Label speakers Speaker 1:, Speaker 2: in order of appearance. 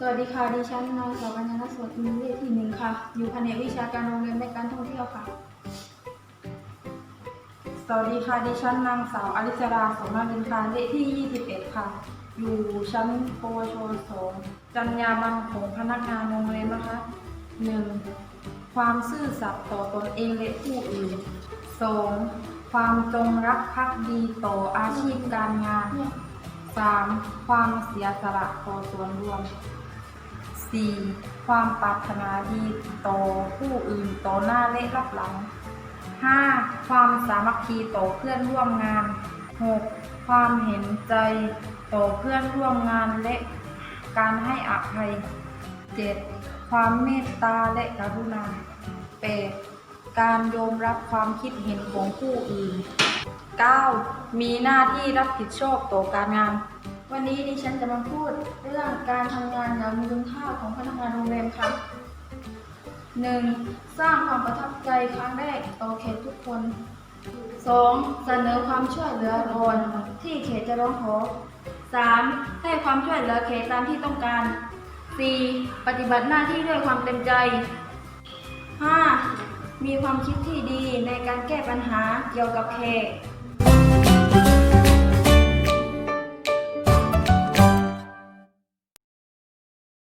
Speaker 1: สวัสดีค่ะ ดิฉันนางสาวกัญญาณสวัสดิ์มีเลขที่หนึ่งค่ะ อยู่แผนกวิชาการโรงเรียนและการท่องเที่ยวค่ะ
Speaker 2: สวัสดีค่ะ ดิฉันนางสาวอริสราสมมาลินคาเลขที่ 21 ค่ะ อยู่ชั้นปวชสองจรรยาบรรณของพนักงานโรงเรียนนะคะ 1. ความซื่อสัตย์ต่อตนเองและผู้อื่น 2. ความจงรักภักดีต่ออาชีพการงาน 3. ความเสียสละต่อส่วนรวม 4. ความปรารถนาดีต่อผู้อื่นต่อหน้าและรับหลัง 5. ความสามัคคีต่อเพื่อนร่วมงาน 6. ความเห็นใจต่อเพื่อนร่วมงานและการให้อภัย 7. ความเมตตาและกรุณา 8. การยอมรับความคิดเห็นของผู้อื่น 9. มีหน้าที่รับผิดชอบต่อการงาน
Speaker 1: วันนี้ดิฉันจะมาพูดเรื่องการทำงานอย่างมีคุณค่าของพนักงานโรงแรมค่ะ 1. สร้างความประทับใจครั้งแรกต่อเขตทุกคน 2. เสนอความช่วยเหลือก่อนที่เขตจะร้องขอ 3. ให้ความช่วยเหลือเขตตามที่ต้องการ 4. ปฏิบัติหน้าที่ด้วยความเต็มใจ 5. มีความคิดที่ดีในการแก้ปัญหาเกี่ยวกับเขต